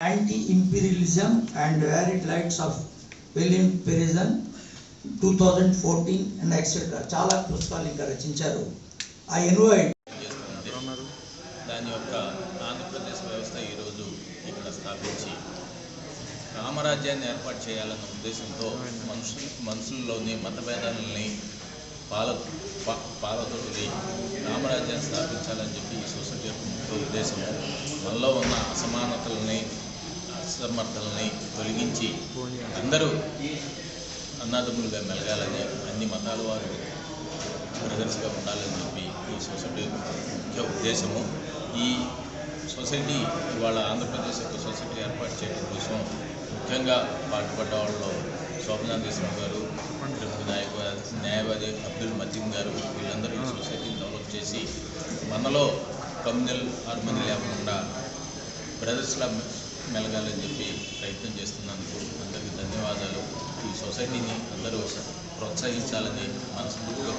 Anti-Imperialism and Varied Lights of William Pearson 2014 and etc. చాలా పుస్తకాలు ఇంకా రచించారు. ఆ ఇన్వైట్ దాని యొక్క ఆంధ్రప్రదేశ్ వ్యవస్థ ఈరోజు ఇక్కడ స్థాపించి రామరాజ్యాన్ని ఏర్పాటు చేయాలన్న ఉద్దేశంతో మనుషులు మనుషుల్లోని మతభేదాలని పాల పా- రామరాజ్యాన్ని స్థాపించాలని చెప్పి ఈ సొసైటీ యొక్క ముఖ్య ఉద్దేశము. అసమర్థతల్ని తొలగించి అందరూ అన్నాదమ్ములుగా మెలగాలని అన్ని మతాల వారు బ్రదర్స్గా ఉండాలని చెప్పి ఈ సొసైటీ ముఖ్య ఉద్దేశము. ఈ సొసైటీ ఇవాళ ఆంధ్రప్రదేశ్ యొక్క సొసైటీ ఏర్పాటు చేయడం కోసం ముఖ్యంగా పాటుపడ్డ వాళ్ళు శోభనాథేశ్వరం గారు ప్రముఖ నాయక న్యాయవాది అబ్దుల్ మతీన్ గారు వీళ్ళందరూ ఈ సొసైటీని డెవలప్ చేసి మనలో కమ్యూనల్ హార్మోని లేకుండా బ్రదర్స్లా మెలగాలని చెప్పి ప్రయత్నం చేస్తున్నందుకు అందరికీ ధన్యవాదాలు. ఈ సొసైటీని అందరూ ప్రోత్సహించాలని మనస్ఫూర్తిగా